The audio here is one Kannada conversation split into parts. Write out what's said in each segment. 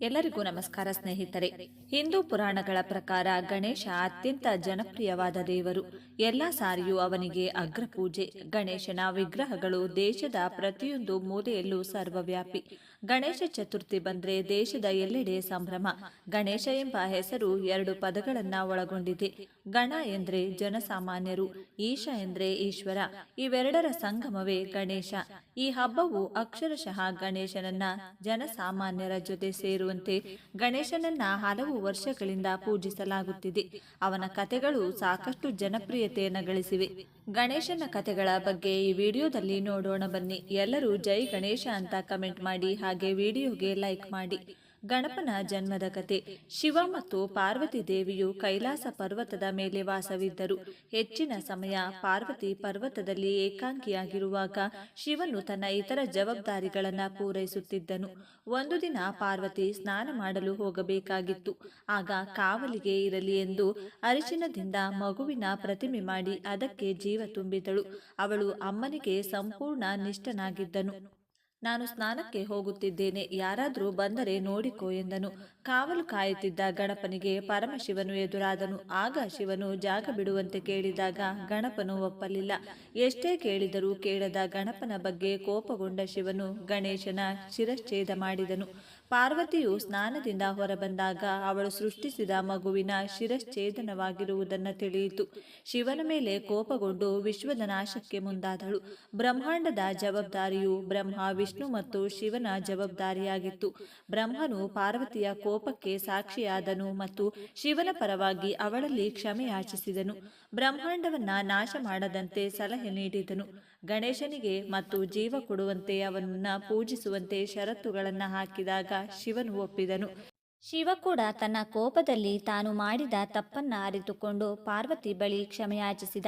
ಎಲ್ಲರಿಗೂ ನಮಸ್ಕಾರ ಸ್ನೇಹಿತರೆ. ಹಿಂದೂ ಪುರಾಣಗಳ ಪ್ರಕಾರ ಗಣೇಶ ಅತ್ಯಂತ ಜನಪ್ರಿಯವಾದ ದೇವರು. ಎಲ್ಲ ಸಾರಿಯೂ ಅವನಿಗೆ ಅಗ್ರ ಪೂಜೆ ಗಣೇಶನ ವಿಗ್ರಹಗಳು ದೇಶದ ಪ್ರತಿಯೊಂದು ಮೂಲೆಯಲ್ಲೂ ಸರ್ವವ್ಯಾಪಿ. ಗಣೇಶ ಚತುರ್ಥಿ ಬಂದ್ರೆ ದೇಶದ ಎಲ್ಲೆಡೆ ಸಂಭ್ರಮ. ಗಣೇಶ ಎಂಬ ಹೆಸರು ಎರಡು ಪದಗಳನ್ನ ಒಳಗೊಂಡಿದೆ. ಗಣ ಎಂದ್ರೆ ಜನಸಾಮಾನ್ಯರು, ಈಶ ಎಂದ್ರೆ ಈಶ್ವರ. ಇವೆರಡರ ಸಂಗಮವೇ ಗಣೇಶ. ಈ ಹಬ್ಬವು ಅಕ್ಷರಶಃ ಗಣೇಶನನ್ನ ಜನಸಾಮಾನ್ಯರ ಜೊತೆ ಸೇರುವಂತೆ ಗಣೇಶನನ್ನ ಹಲವು ವರ್ಷಗಳಿಂದ ಪೂಜಿಸಲಾಗುತ್ತಿದೆ. ಅವನ ಕಥೆಗಳು ಸಾಕಷ್ಟು ಜನಪ್ರಿಯತೆಯನ್ನು ಗಳಿಸಿವೆ. ಗಣೇಶನ ಕಥೆಗಳ ಬಗ್ಗೆ ಈ ವಿಡಿಯೋದಲ್ಲಿ ನೋಡೋಣ ಬನ್ನಿ. ಎಲ್ಲರೂ ಜೈ ಗಣೇಶ ಅಂತ ಕಮೆಂಟ್ ಮಾಡಿ, ಹಾಗೆ ವಿಡಿಯೋಗೆ ಲೈಕ್ ಮಾಡಿ. ಗಣಪನ ಜನ್ಮದ ಕತೆ. ಶಿವ ಮತ್ತು ಪಾರ್ವತಿ ದೇವಿಯು ಕೈಲಾಸ ಪರ್ವತದ ಮೇಲೆ ವಾಸವಿದ್ದರು. ಹೆಚ್ಚಿನ ಸಮಯ ಪಾರ್ವತಿ ಪರ್ವತದಲ್ಲಿ ಏಕಾಂಗಿಯಾಗಿರುವಾಗ ಶಿವನು ತನ್ನ ಇತರ ಜವಾಬ್ದಾರಿಗಳನ್ನು ಪೂರೈಸುತ್ತಿದ್ದನು. ಒಂದು ದಿನ ಪಾರ್ವತಿ ಸ್ನಾನ ಮಾಡಲು ಹೋಗಬೇಕಾಗಿತ್ತು. ಆಗ ಕಾವಲಿಗೆ ಇರಲಿ ಎಂದು ಅರಿಶಿನದಿಂದ ಮಗುವಿನ ಪ್ರತಿಮೆ ಮಾಡಿ ಅದಕ್ಕೆ ಜೀವ ತುಂಬಿದಳು. ಅವಳು ಅಮ್ಮನಿಗೆ ಸಂಪೂರ್ಣ ನಿಷ್ಠನಾಗಿದ್ದನು. ನಾನು ಸ್ನಾನಕ್ಕೆ ಹೋಗುತ್ತಿದ್ದೇನೆ, ಯಾರಾದರೂ ಬಂದರೆ ನೋಡಿಕೋ ಎಂದನು. ಕಾವಲು ಕಾಯುತ್ತಿದ್ದ ಗಣಪನಿಗೆ ಪರಮಶಿವನು ಎದುರಾದನು. ಆಗ ಶಿವನು ಜಾಗ ಬಿಡುವಂತೆ ಕೇಳಿದಾಗ ಗಣಪನು ಒಪ್ಪಲಿಲ್ಲ. ಎಷ್ಟೇ ಕೇಳಿದರೂ ಕೇಳದ ಗಣಪನ ಬಗ್ಗೆ ಕೋಪಗೊಂಡ ಶಿವನು ಗಣೇಶನ ಶಿರಶ್ಛೇದ ಮಾಡಿದನು. ಪಾರ್ವತಿಯು ಸ್ನಾನದಿಂದ ಹೊರಬಂದಾಗ ಅವಳು ಸೃಷ್ಟಿಸಿದ ಮಗುವಿನ ಶಿರಶ್ಛೇದನವಾಗಿರುವುದನ್ನು ತಿಳಿಯಿತು. ಶಿವನ ಮೇಲೆ ಕೋಪಗೊಂಡು ವಿಶ್ವದ ನಾಶಕ್ಕೆ ಮುಂದಾದಳು. ಬ್ರಹ್ಮಾಂಡದ ಜವಾಬ್ದಾರಿಯು ಬ್ರಹ್ಮ, ವಿಷ್ಣು ಮತ್ತು ಶಿವನ ಜವಾಬ್ದಾರಿಯಾಗಿತ್ತು. ಬ್ರಹ್ಮನು ಪಾರ್ವತಿಯ ಕೋಪಕ್ಕೆ ಸಾಕ್ಷಿಯಾದನು ಮತ್ತು ಶಿವನ ಪರವಾಗಿ ಅವಳಲ್ಲಿ ಕ್ಷಮೆಯಾಚಿಸಿದನು. ಬ್ರಹ್ಮಾಂಡವನ್ನ ನಾಶ ಮಾಡದಂತೆ ಸಲಹೆ ನೀಡಿದನು. ಗಣೇಶನಿಗೆ ಮತ್ತು ಜೀವ ಕೊಡುವಂತೆ ಅವನನ್ನ ಪೂಜಿಸುವಂತೆ ಷರತ್ತುಗಳನ್ನು ಹಾಕಿದಾಗ ಶಿವನು ಒಪ್ಪಿದನು. ಶಿವ ಕೂಡ ತನ್ನ ಕೋಪದಲ್ಲಿ ತಾನು ಮಾಡಿದ ತಪ್ಪನ್ನ ಅರಿತುಕೊಂಡು ಪಾರ್ವತಿ ಬಳಿ ಕ್ಷಮೆಯಾಚಿಸಿದ.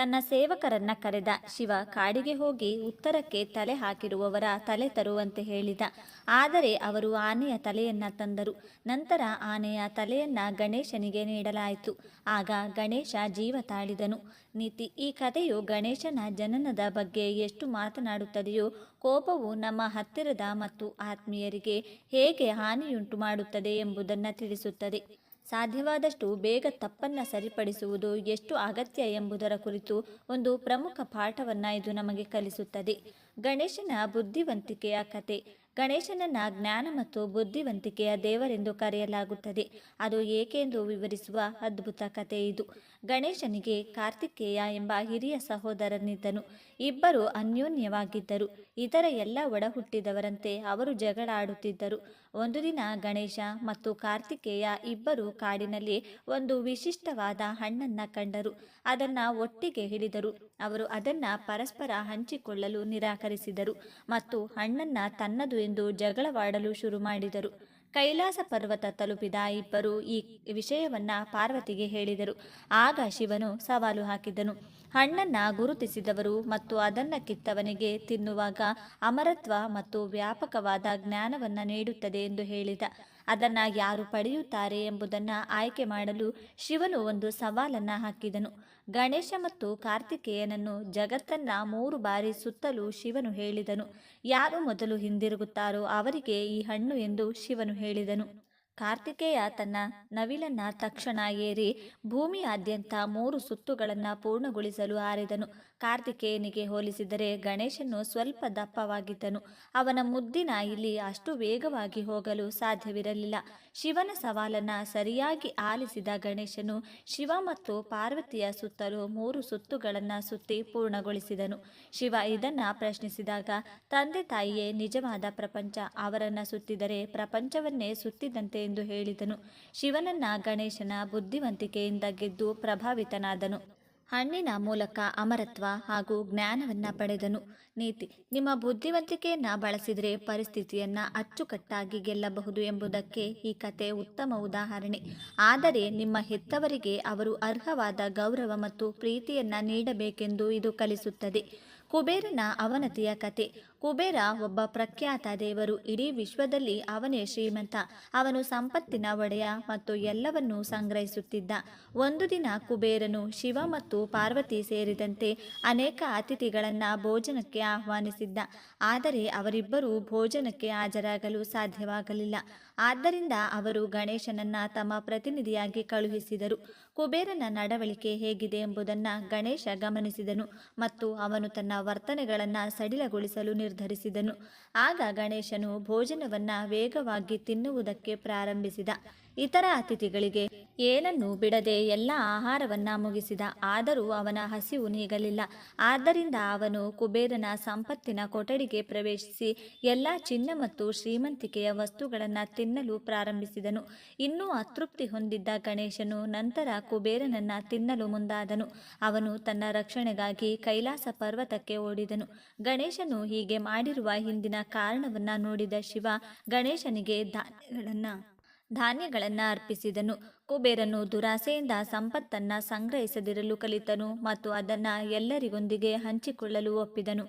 ತನ್ನ ಸೇವಕರನ್ನ ಕರೆದ ಶಿವ ಕಾಡಿಗೆ ಹೋಗಿ ಉತ್ತರಕ್ಕೆ ತಲೆ ಹಾಕಿರುವವರ ತಲೆ ತರುವಂತೆ ಹೇಳಿದ. ಆದರೆ ಅವರು ಆನೆಯ ತಲೆಯನ್ನ ತಂದರು. ನಂತರ ಆನೆಯ ತಲೆಯನ್ನ ಗಣೇಶನಿಗೆ ನೀಡಲಾಯಿತು. ಆಗ ಗಣೇಶ ಜೀವ ತಾಳಿದನು. ನೀತಿ, ಈ ಕಥೆಯು ಗಣೇಶನ ಜನನದ ಬಗ್ಗೆ ಎಷ್ಟು ಮಾತನಾಡುತ್ತದೆಯೋ, ಕೋಪವು ನಮ್ಮ ಹತ್ತಿರದ ಮತ್ತು ಆತ್ಮೀಯರಿಗೆ ಹೇಗೆ ಹಾನಿಯುಂಟು ಮಾಡುತ್ತದೆ ಎಂಬುದನ್ನು ತಿಳಿಸುತ್ತದೆ. ಸಾಧ್ಯವಾದಷ್ಟು ಬೇಗ ತಪ್ಪನ್ನು ಸರಿಪಡಿಸುವುದು ಎಷ್ಟು ಅಗತ್ಯ ಎಂಬುದರ ಕುರಿತು ಒಂದು ಪ್ರಮುಖ ಪಾಠವನ್ನ ಇದು ನಮಗೆ ಕಲಿಸುತ್ತದೆ. ಗಣೇಶನ ಬುದ್ಧಿವಂತಿಕೆಯ ಕತೆ. ಗಣೇಶನನ್ನ ಜ್ಞಾನ ಮತ್ತು ಬುದ್ಧಿವಂತಿಕೆಯ ದೇವರೆಂದು ಕರೆಯಲಾಗುತ್ತದೆ. ಅದು ಏಕೆಂದು ವಿವರಿಸುವ ಅದ್ಭುತ ಕಥೆ ಇದು. ಗಣೇಶನಿಗೆ ಕಾರ್ತಿಕೇಯ ಎಂಬ ಹಿರಿಯ ಸಹೋದರನಿದ್ದನು. ಇಬ್ಬರು ಅನ್ಯೋನ್ಯವಾಗಿದ್ದರು. ಇತರ ಎಲ್ಲ ಒಡಹುಟ್ಟಿದವರಂತೆ ಅವರು ಜಗಳ ಆಡುತ್ತಿದ್ದರು ಒಂದು ದಿನ ಗಣೇಶ ಮತ್ತು ಕಾರ್ತಿಕೇಯ ಇಬ್ಬರು ಕಾಡಿನಲ್ಲಿ ಒಂದು ವಿಶಿಷ್ಟವಾದ ಹಣ್ಣನ್ನು ಕಂಡರು. ಅದನ್ನ ಒಟ್ಟಿಗೆ ಹಿಡಿದರು. ಅವರು ಅದನ್ನ ಪರಸ್ಪರ ಹಂಚಿಕೊಳ್ಳಲು ನಿರಾಕರಿಸಿದರು. ಮತ್ತು ಹಣ್ಣನ್ನ ತನ್ನದು ಎಂದು ಜಗಳವಾಡಲು ಶುರು ಮಾಡಿದರು. ಕೈಲಾಸ ಪರ್ವತ ತಲುಪಿದ ಇಬ್ಬರು ಈ ವಿಷಯವನ್ನ ಪಾರ್ವತಿಗೆ ಹೇಳಿದರು. ಆಗ ಶಿವನು ಸವಾಲು ಹಾಕಿದನು ಹಣ್ಣನ್ನ ಗುರುತಿಸಿದವರು ಮತ್ತು ಅದನ್ನ ಕಿತ್ತವನಿಗೆ ತಿನ್ನುವಾಗ ಅಮರತ್ವ ಮತ್ತು ವ್ಯಾಪಕವಾದ ಜ್ಞಾನವನ್ನ ನೀಡುತ್ತದೆ ಎಂದು ಹೇಳಿದ. ಅದನ್ನ ಯಾರು ಪಡೆಯುತ್ತಾರೆ ಎಂಬುದನ್ನು ಆಯ್ಕೆ ಮಾಡಲು ಶಿವನು ಒಂದು ಸವಾಲನ್ನು ಹಾಕಿದನು. ಗಣೇಶ ಮತ್ತು ಕಾರ್ತಿಕೇಯನನ್ನು ಜಗತ್ತನ್ನ ಮೂರು ಬಾರಿ ಸುತ್ತಲೂ ಶಿವನು ಹೇಳಿದನು. ಯಾರು ಮೊದಲು ಹಿಂದಿರುಗುತ್ತಾರೋ ಅವರಿಗೆ ಈ ಹಣ್ಣು ಎಂದು ಶಿವನು ಹೇಳಿದನು. ಕಾರ್ತಿಕೇಯ ತನ್ನ ನವಿಲನ್ನ ತಕ್ಷಣ ಏರಿ ಭೂಮಿಯಾದ್ಯಂತ ಮೂರು ಸುತ್ತುಗಳನ್ನು ಪೂರ್ಣಗೊಳಿಸಲು ಹಾರಿದನು ಕಾರ್ತಿಕೇಯನಿಗೆ ಹೋಲಿಸಿದರೆ ಗಣೇಶನು ಸ್ವಲ್ಪ ದಪ್ಪವಾಗಿದ್ದನು. ಅವನ ಮುದ್ದಿನ ಇಲ್ಲಿ ಅಷ್ಟು ವೇಗವಾಗಿ ಹೋಗಲು ಸಾಧ್ಯವಿರಲಿಲ್ಲ. ಶಿವನ ಸವಾಲನ್ನು ಸರಿಯಾಗಿ ಆಲಿಸಿದ ಗಣೇಶನು ಶಿವ ಮತ್ತು ಪಾರ್ವತಿಯ ಸುತ್ತಲೂ ಮೂರು ಸುತ್ತುಗಳನ್ನು ಸುತ್ತಿ ಪೂರ್ಣಗೊಳಿಸಿದನು. ಶಿವ ಇದನ್ನು ಪ್ರಶ್ನಿಸಿದಾಗ, ತಂದೆ ತಾಯಿಯೇ, ನಿಜವಾದ ಪ್ರಪಂಚ. ಅವರನ್ನ ಸುತ್ತಿದರೆ ಪ್ರಪಂಚವನ್ನೇ ಸುತ್ತಿದಂತೆ ಎಂದು ಹೇಳಿದನು. ಶಿವನನ್ನ ಗಣೇಶನ ಬುದ್ಧಿವಂತಿಕೆಯಿಂದ ಗೆದ್ದು ಪ್ರಭಾವಿತನಾದನು. ಹಣ್ಣಿನ ಮೂಲಕ ಅಮರತ್ವ ಹಾಗೂ ಜ್ಞಾನವನ್ನ ಪಡೆದನು. ನೀತಿ, ನಿಮ್ಮ ಬುದ್ಧಿವಂತಿಕೆಯನ್ನ ಬಳಸಿದರೆ ಪರಿಸ್ಥಿತಿಯನ್ನ ಅಚ್ಚುಕಟ್ಟಾಗಿ ಗೆಲ್ಲಬಹುದು ಎಂಬುದಕ್ಕೆ ಈ ಕತೆ ಉತ್ತಮ ಉದಾಹರಣೆ. ಆದರೆ ನಿಮ್ಮ ಹೆತ್ತವರಿಗೆ ಅವರು ಅರ್ಹವಾದ ಗೌರವ ಮತ್ತು ಪ್ರೀತಿಯನ್ನ ನೀಡಬೇಕೆಂದು ಇದು ಕಲಿಸುತ್ತದೆ. ಕುಬೇರನ ಅವನತಿಯ ಕತೆ ಕುಬೇರ ಒಬ್ಬ ಪ್ರಖ್ಯಾತ ದೇವರು ಇಡೀ ವಿಶ್ವದಲ್ಲಿ ಅವನೇ ಶ್ರೀಮಂತ. ಅವನು ಸಂಪತ್ತಿನ ಒಡೆಯ ಮತ್ತು ಎಲ್ಲವನ್ನೂ ಸಂಗ್ರಹಿಸುತ್ತಿದ್ದ. ಒಂದು ದಿನ ಕುಬೇರನು ಶಿವ ಮತ್ತು ಪಾರ್ವತಿ ಸೇರಿದಂತೆ ಅನೇಕ ಅತಿಥಿಗಳನ್ನು ಭೋಜನಕ್ಕೆ ಆಹ್ವಾನಿಸಿದ್ದ. ಆದರೆ ಅವರಿಬ್ಬರೂ ಭೋಜನಕ್ಕೆ ಹಾಜರಾಗಲು ಸಾಧ್ಯವಾಗಲಿಲ್ಲ. ಆದ್ದರಿಂದ ಅವರು ಗಣೇಶನನ್ನ ತಮ್ಮ ಪ್ರತಿನಿಧಿಯಾಗಿ ಕಳುಹಿಸಿದರು. ಕುಬೇರನ ನಡವಳಿಕೆ ಹೇಗಿದೆ ಎಂಬುದನ್ನು ಗಣೇಶ ಗಮನಿಸಿದನು ಮತ್ತು ಅವನು ತನ್ನ ವರ್ತನೆಗಳನ್ನು ಸಡಿಲಗೊಳಿಸಲು ನಿರ್ಧರಿಸಿದನು. ಆಗ ಗಣೇಶನು ಭೋಜನವನ್ನು ವೇಗವಾಗಿ ತಿನ್ನುವುದಕ್ಕೆ ಪ್ರಾರಂಭಿಸಿದ. ಇತರ ಅತಿಥಿಗಳಿಗೆ ಏನನ್ನೂ ಬಿಡದೆ ಎಲ್ಲ ಆಹಾರವನ್ನ ಮುಗಿಸಿದ. ಆದರೂ ಅವನ ಹಸಿವು ನೀಗಲಿಲ್ಲ. ಆದ್ದರಿಂದ ಅವನು ಕುಬೇರನ ಸಂಪತ್ತಿನ ಕೊಠಡಿಗೆ ಪ್ರವೇಶಿಸಿ ಎಲ್ಲ ಚಿನ್ನ ಮತ್ತು ಶ್ರೀಮಂತಿಕೆಯ ವಸ್ತುಗಳನ್ನು ತಿನ್ನಲು ಪ್ರಾರಂಭಿಸಿದನು. ಇನ್ನೂ ಅತೃಪ್ತಿ ಹೊಂದಿದ್ದ ಗಣೇಶನು ನಂತರ ಕುಬೇರನನ್ನ ತಿನ್ನಲು ಮುಂದಾದನು. ಅವನು ತನ್ನ ರಕ್ಷಣೆಗಾಗಿ ಕೈಲಾಸ ಪರ್ವತಕ್ಕೆ ಓಡಿದನು. ಗಣೇಶನು ಹೀಗೆ ಮಾಡಿರುವ ಹಿಂದಿನ ಕಾರಣವನ್ನ ನೋಡಿದ ಶಿವ ಗಣೇಶನಿಗೆ ಧಾನ್ಯಗಳನ್ನು ಧಾನ್ಯಗಳನ್ನು ಅರ್ಪಿಸಿದನು. ಕುಬೇರನು ದುರಾಸೆಯಿಂದ ಸಂಪತ್ತನ್ನು ಸಂಗ್ರಹಿಸದಿರಲು ಕಲಿತನು ಮತ್ತು ಅದನ್ನು ಎಲ್ಲರಿಗೊಂದಿಗೆ ಹಂಚಿಕೊಳ್ಳಲು ಒಪ್ಪಿದನು.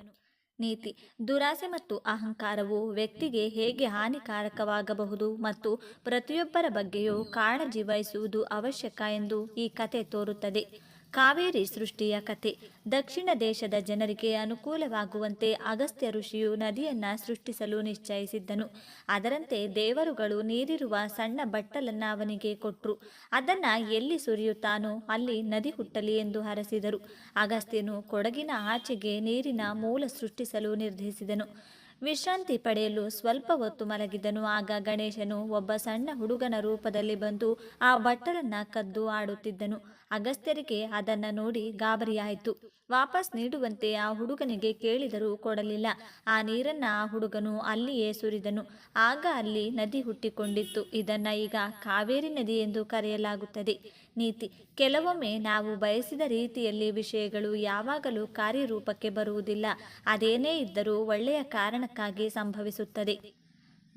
ನೀತಿ. ದುರಾಸೆ ಮತ್ತು ಅಹಂಕಾರವು ವ್ಯಕ್ತಿಗೆ ಹೇಗೆ ಹಾನಿಕಾರಕವಾಗಬಹುದು ಮತ್ತು ಪ್ರತಿಯೊಬ್ಬರ ಬಗ್ಗೆಯೂ ಕಾಳಜಿ ವಹಿಸುವುದು ಅವಶ್ಯಕ ಎಂದು ಈ ಕತೆ ತೋರುತ್ತದೆ. ಕಾವೇರಿ ಸೃಷ್ಟಿಯ ಕಥೆ. ದಕ್ಷಿಣ ದೇಶದ ಜನರಿಗೆ ಅನುಕೂಲವಾಗುವಂತೆ ಅಗಸ್ತ್ಯ ಋಷಿಯು ನದಿಯನ್ನ ಸೃಷ್ಟಿಸಲು ನಿಶ್ಚಯಿಸಿದ್ದನು. ಅದರಂತೆ ದೇವರುಗಳು ನೀರಿರುವ ಸಣ್ಣ ಬಟ್ಟಲನ್ನ ಅವನಿಗೆ ಕೊಟ್ಟರು ಅದನ್ನ ಎಲ್ಲಿ ಸುರಿಯುತ್ತಾನೋ ಅಲ್ಲಿ ನದಿ ಹುಟ್ಟಲಿ ಎಂದು ಹರಸಿದರು. ಅಗಸ್ತ್ಯನು ಕೊಡಗಿನ ಆಚೆಗೆ ನೀರಿನ ಮೂಲ ಸೃಷ್ಟಿಸಲು ನಿರ್ಧರಿಸಿದನು. ವಿಶ್ರಾಂತಿ ಪಡೆಯಲು ಸ್ವಲ್ಪ ಹೊತ್ತು ಮಲಗಿದನು. ಆಗ ಗಣೇಶನು ಒಬ್ಬ ಸಣ್ಣ ಹುಡುಗನ ರೂಪದಲ್ಲಿ ಬಂದು ಆ ಬಟ್ಟಲನ್ನ ಕದ್ದು ಆಡುತ್ತಿದ್ದನು. ಅಗಸ್ತ್ಯರಿಗೆ ಅದನ್ನ ನೋಡಿ ಗಾಬರಿಯಾಯಿತು. ವಾಪಸ್ ನೀಡುವಂತೆ ಆ ಹುಡುಗನಿಗೆ ಕೇಳಿದರೂ ಕೊಡಲಿಲ್ಲ. ಆ ನೀರನ್ನ ಆ ಹುಡುಗನು ಅಲ್ಲಿಯೇ ಸುರಿದನು. ಆಗ ಅಲ್ಲಿ ನದಿ ಹುಟ್ಟಿಕೊಂಡಿತ್ತು. ಇದನ್ನ ಈಗ ಕಾವೇರಿ ನದಿ ಎಂದು ಕರೆಯಲಾಗುತ್ತದೆ. ನೀತಿ. ಕೆಲವೊಮ್ಮೆ ನಾವು ಬಯಸಿದ ರೀತಿಯಲ್ಲಿ ವಿಷಯಗಳು ಯಾವಾಗಲೂ ಕಾರ್ಯರೂಪಕ್ಕೆ ಬರುವುದಿಲ್ಲ. ಅದೇನೇ ಇದ್ದರೂ ಒಳ್ಳೆಯ ಕಾರಣಕ್ಕಾಗಿ ಸಂಭವಿಸುತ್ತದೆ.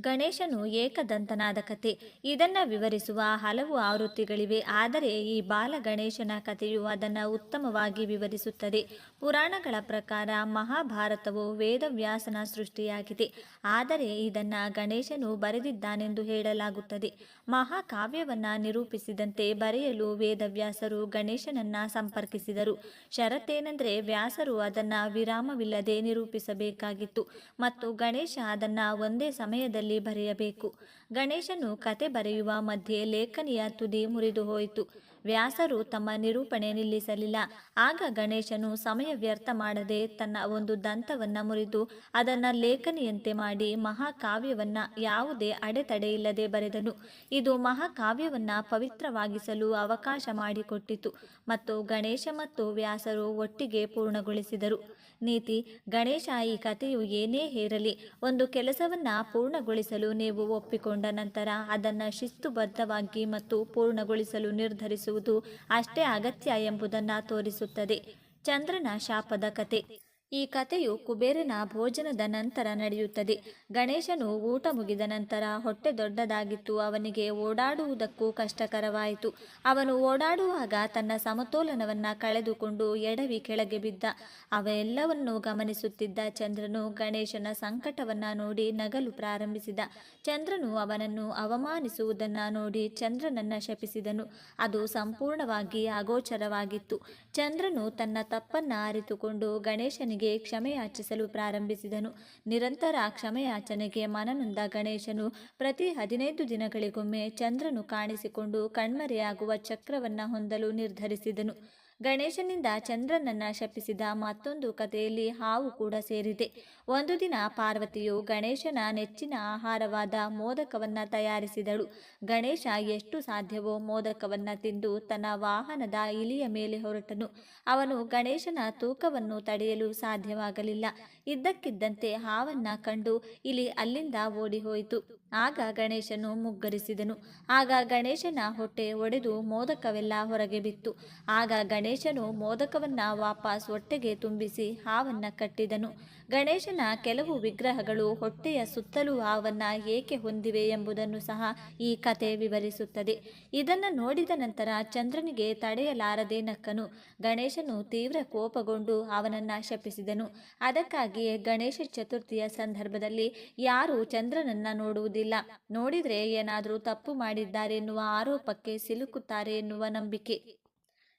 ಗಣೇಶನು ಏಕದಂತನಾದ ಕತೆ. ಇದನ್ನು ವಿವರಿಸುವ ಹಲವು ಆವೃತ್ತಿಗಳಿವೆ, ಆದರೆ ಈ ಬಾಲ ಗಣೇಶನ ಕಥೆಯು ಅದನ್ನು ಉತ್ತಮವಾಗಿ ವಿವರಿಸುತ್ತದೆ. ಪುರಾಣಗಳ ಪ್ರಕಾರ ಮಹಾಭಾರತವು ವೇದವ್ಯಾಸನ ಸೃಷ್ಟಿಯಾಗಿದೆ. ಆದರೆ ಇದನ್ನು ಗಣೇಶನು ಬರೆದಿದ್ದಾನೆಂದು ಹೇಳಲಾಗುತ್ತದೆ. ಮಹಾಕಾವ್ಯವನ್ನು ನಿರೂಪಿಸಿದಂತೆ ಬರೆಯಲು ವೇದವ್ಯಾಸರು ಗಣೇಶನನ್ನ ಸಂಪರ್ಕಿಸಿದರು. ಷರತ್ತೇನೆಂದರೆ ವ್ಯಾಸರು ಅದನ್ನು ವಿರಾಮವಿಲ್ಲದೆ ನಿರೂಪಿಸಬೇಕಾಗಿತ್ತು ಮತ್ತು ಗಣೇಶ ಅದನ್ನು ಒಂದೇ ಸಮಯದಲ್ಲಿ ಬರೆಯಬೇಕು. ಗಣೇಶನು ಕತೆ ಬರೆಯುವ ಮಧ್ಯೆ ಲೇಖನಿಯ ತುದಿ ಮುರಿದು ಹೋಯಿತು. ವ್ಯಾಸರು ತಮ್ಮ ನಿರೂಪಣೆ ನಿಲ್ಲಿಸಲಿಲ್ಲ. ಆಗ ಗಣೇಶನು ಸಮಯ ವ್ಯರ್ಥ ಮಾಡದೆ ತನ್ನ ಒಂದು ದಂತವನ್ನ ಮುರಿದು ಅದನ್ನು ಲೇಖನಿಯಂತೆ ಮಾಡಿ ಮಹಾಕಾವ್ಯವನ್ನ ಯಾವುದೇ ಅಡೆತಡೆ ಇಲ್ಲದೆ ಬರೆದನು. ಇದು ಮಹಾಕಾವ್ಯವನ್ನ ಪವಿತ್ರವಾಗಿಸಲು ಅವಕಾಶ ಮಾಡಿಕೊಟ್ಟಿತು ಮತ್ತು ಗಣೇಶ ಮತ್ತು ವ್ಯಾಸರು ಒಟ್ಟಿಗೆ ಪೂರ್ಣಗೊಳಿಸಿದರು. ನೀತಿ, ಗಣೇಶ ಈ ಕಥೆಯು ಏನೇ ಹೇರಲಿ, ಒಂದು ಕೆಲಸವನ್ನ ಪೂರ್ಣಗೊಳಿಸಲು ನೀವು ಒಪ್ಪಿಕೊಂಡ ನಂತರ ಅದನ್ನು ಶಿಸ್ತುಬದ್ಧವಾಗಿ ಮತ್ತು ಪೂರ್ಣಗೊಳಿಸಲು ನಿರ್ಧರಿಸುವುದು ಅಷ್ಟೇ ಅಗತ್ಯ ಎಂಬುದನ್ನು ತೋರಿಸುತ್ತದೆ. ಚಂದ್ರನ ಶಾಪದ ಕತೆ. ಈ ಕಥೆಯು ಕುಬೇರನ ಭೋಜನದ ನಂತರ ನಡೆಯುತ್ತದೆ. ಗಣೇಶನು ಊಟ ಮುಗಿದ ನಂತರ ಹೊಟ್ಟೆ ದೊಡ್ಡದಾಗಿತ್ತು. ಅವನಿಗೆ ಓಡಾಡುವುದಕ್ಕೂ ಕಷ್ಟಕರವಾಯಿತು. ಅವನು ಓಡಾಡುವಾಗ ತನ್ನ ಸಮತೋಲನವನ್ನು ಕಳೆದುಕೊಂಡು ಎಡವಿ ಕೆಳಗೆ ಬಿದ್ದ. ಅವೆಲ್ಲವನ್ನೂ ಗಮನಿಸುತ್ತಿದ್ದ ಚಂದ್ರನು ಗಣೇಶನ ಸಂಕಟವನ್ನು ನೋಡಿ ನಗಲು ಪ್ರಾರಂಭಿಸಿದ. ಚಂದ್ರನು ಅವನನ್ನು ಅವಮಾನಿಸುವುದನ್ನು ನೋಡಿ ಚಂದ್ರನನ್ನ ಶಪಿಸಿದನು. ಅದು ಸಂಪೂರ್ಣವಾಗಿ ಅಗೋಚರವಾಗಿತ್ತು. ಚಂದ್ರನು ತನ್ನ ತಪ್ಪನ್ನು ಅರಿತುಕೊಂಡು ಗಣೇಶನಿಗೆ ಕ್ಷಮೆಯಾಚಿಸಲು ಪ್ರಾರಂಭಿಸಿದನು. ನಿರಂತರ ಕ್ಷಮೆಯಾಚನೆಗೆ ಮನನೊಂದ ಗಣೇಶನು ಪ್ರತಿ ಹದಿನೈದು ದಿನಗಳಿಗೊಮ್ಮೆ ಚಂದ್ರನು ಕಾಣಿಸಿಕೊಂಡು ಕಣ್ಮರೆಯಾಗುವ ಚಕ್ರವನ್ನ ಹೊಂದಲು ನಿರ್ಧರಿಸಿದನು. ಗಣೇಶನಿಂದ ಚಂದ್ರನನ್ನ ಶಪಿಸಿದ ಮತ್ತೊಂದು ಕಥೆಯಲ್ಲಿ ಹಾವು ಕೂಡ ಸೇರಿದೆ. ಒಂದು ದಿನ ಪಾರ್ವತಿಯು ಗಣೇಶನ ನೆಚ್ಚಿನ ಆಹಾರವಾದ ಮೋದಕವನ್ನ ತಯಾರಿಸಿದಳು. ಗಣೇಶ ಎಷ್ಟು ಸಾಧ್ಯವೋ ಮೋದಕವನ್ನ ತಿಂದು ತನ್ನ ವಾಹನದ ಇಲಿಯ ಮೇಲೆ ಹೊರಟನು. ಅವನು ಗಣೇಶನ ತೂಕವನ್ನು ತಡೆಯಲು ಸಾಧ್ಯವಾಗಲಿಲ್ಲ. ಇದ್ದಕ್ಕಿದ್ದಂತೆ ಹಾವನ್ನ ಕಂಡು ಇಲಿ ಅಲ್ಲಿಂದ ಓಡಿ ಹೋಯಿತು ಆಗ ಗಣೇಶನು ಮುಗ್ಗರಿಸಿದನು. ಆಗ ಗಣೇಶನ ಹೊಟ್ಟೆ ಒಡೆದು ಮೋದಕವೆಲ್ಲ ಹೊರಗೆ ಬಿತ್ತು. ಆಗ ಗಣೇಶನು ಮೋದಕವನ್ನ ವಾಪಸ್ ಹೊಟ್ಟೆಗೆ ತುಂಬಿಸಿ ಹಾವನ್ನ ಕಟ್ಟಿದನು. ಗಣೇಶನ ಕೆಲವು ವಿಗ್ರಹಗಳು ಹೊಟ್ಟೆಯ ಸುತ್ತಲೂ ಹಾವನ್ನ ಏಕೆ ಹೊಂದಿವೆ ಎಂಬುದನ್ನು ಸಹ ಈ ಕತೆ ವಿವರಿಸುತ್ತದೆ. ಇದನ್ನು ನೋಡಿದ ನಂತರ ಚಂದ್ರನಿಗೆ ತಡೆಯಲಾರದೆ ನಕ್ಕನು. ಗಣೇಶನು ತೀವ್ರ ಕೋಪಗೊಂಡು ಅವನನ್ನ ಶಪಿಸಿದನು. ಅದಕ್ಕಾಗಿ ಅದಕ್ಕಾಗಿಯೇ ಗಣೇಶ ಚತುರ್ಥಿಯ ಸಂದರ್ಭದಲ್ಲಿ ಯಾರೂ ಚಂದ್ರನನ್ನ ನೋಡುವುದಿಲ್ಲ. ನೋಡಿದರೆ ಏನಾದರೂ ತಪ್ಪು ಮಾಡಿದ್ದಾರೆ ಎನ್ನುವ ಆರೋಪಕ್ಕೆ ಸಿಲುಕುತ್ತಾರೆ ಎನ್ನುವ ನಂಬಿಕೆ.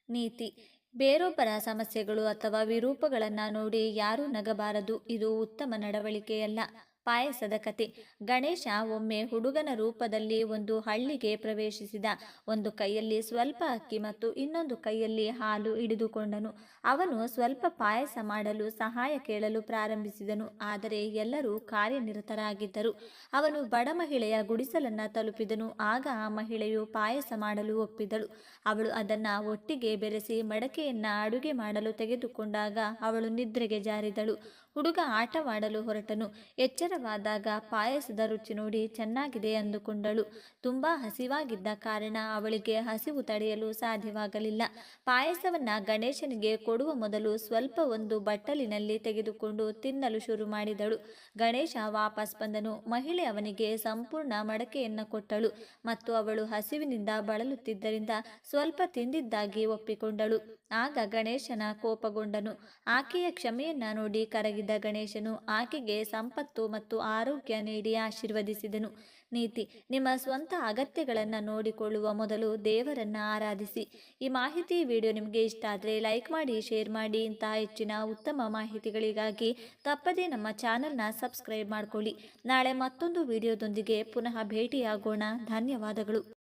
ನೀತಿ. ಬೇರೊಬ್ಬರ ಸಮಸ್ಯೆಗಳು ಅಥವಾ ವಿರೂಪಗಳನ್ನು ನೋಡಿ ಯಾರೂ ನಗಬಾರದು. ಇದು ಉತ್ತಮ ನಡವಳಿಕೆಯಲ್ಲ. ಪಾಯಸದ ಕತೆ. ಗಣೇಶ ಒಮ್ಮೆ ಹುಡುಗನ ರೂಪದಲ್ಲಿ ಒಂದು ಹಳ್ಳಿಗೆ ಪ್ರವೇಶಿಸಿದ. ಒಂದು ಕೈಯಲ್ಲಿ ಸ್ವಲ್ಪ ಅಕ್ಕಿ ಮತ್ತು ಇನ್ನೊಂದು ಕೈಯಲ್ಲಿ ಹಾಲು ಹಿಡಿದುಕೊಂಡನು. ಅವನು ಸ್ವಲ್ಪ ಪಾಯಸ ಮಾಡಲು ಸಹಾಯ ಕೇಳಲು ಪ್ರಾರಂಭಿಸಿದನು. ಆದರೆ ಎಲ್ಲರೂ ಕಾರ್ಯನಿರತರಾಗಿದ್ದರು. ಅವನು ಬಡ ಮಹಿಳೆಯ ಗುಡಿಸಲನ್ನ ತಲುಪಿದನು. ಆಗ ಆ ಮಹಿಳೆಯು ಪಾಯಸ ಮಾಡಲು ಒಪ್ಪಿದಳು. ಅವಳು ಅದನ್ನು ಒಟ್ಟಿಗೆ ಬೆರೆಸಿ ಮಡಕೆಯನ್ನು ಅಡುಗೆ ಮಾಡಲು ತೆಗೆದುಕೊಂಡಾಗ ಅವಳು ನಿದ್ರೆಗೆ ಜಾರಿದಳು. ಹುಡುಗ ಆಟವಾಡಲು ಹೊರಟನು. ಎಚ್ಚರವಾದಾಗ ಪಾಯಸದ ರುಚಿ ನೋಡಿ ಚೆನ್ನಾಗಿದೆ ಅಂದುಕೊಂಡಳು. ತುಂಬಾ ಹಸಿವಾಗಿದ್ದ ಕಾರಣ ಅವಳಿಗೆ ಹಸಿವು ತಡೆಯಲು ಸಾಧ್ಯವಾಗಲಿಲ್ಲ. ಪಾಯಸವನ್ನ ಗಣೇಶನಿಗೆ ಕೊಡುವ ಮೊದಲು ಸ್ವಲ್ಪ ಒಂದು ಬಟ್ಟಲಿನಲ್ಲಿ ತೆಗೆದುಕೊಂಡು ತಿನ್ನಲು ಶುರು ಮಾಡಿದಳು. ಗಣೇಶ ವಾಪಸ್ ಬಂದನು. ಮಹಿಳೆ ಅವನಿಗೆ ಸಂಪೂರ್ಣ ಮಡಕೆಯನ್ನು ಕೊಟ್ಟಳು ಮತ್ತು ಅವಳು ಹಸಿವಿನಿಂದ ಬಳಲುತ್ತಿದ್ದರಿಂದ ಸ್ವಲ್ಪ ತಿಂದಿದ್ದಾಗಿ ಒಪ್ಪಿಕೊಂಡಳು. ಆಗ ಗಣೇಶನ ಕೋಪಗೊಂಡನು. ಆಕೆಯ ಕ್ಷಮೆಯನ್ನ ನೋಡಿ ಕರಗಿದ ಗಣೇಶನು ಆಕೆಗೆ ಸಂಪತ್ತು ಮತ್ತು ಆರೋಗ್ಯ ನೀಡಿ ಆಶೀರ್ವದಿಸಿದನು. ನೀತಿ, ನಿಮ್ಮ ಸ್ವಂತ ಅಗತ್ಯಗಳನ್ನು ನೋಡಿಕೊಳ್ಳುವ ಮೊದಲು ದೇವರನ್ನ ಆರಾಧಿಸಿ. ಈ ಮಾಹಿತಿ ವಿಡಿಯೋ ನಿಮಗೆ ಇಷ್ಟ ಆದರೆ ಲೈಕ್ ಮಾಡಿ, ಶೇರ್ ಮಾಡಿ. ಇಂತಹ ಹೆಚ್ಚಿನ ಉತ್ತಮ ಮಾಹಿತಿಗಳಿಗಾಗಿ ತಪ್ಪದೇ ನಮ್ಮ ಚಾನಲ್ನ ಸಬ್ಸ್ಕ್ರೈಬ್ ಮಾಡಿಕೊಳ್ಳಿ. ನಾಳೆ ಮತ್ತೊಂದು ವಿಡಿಯೋದೊಂದಿಗೆ ಪುನಃ ಭೇಟಿಯಾಗೋಣ. ಧನ್ಯವಾದಗಳು.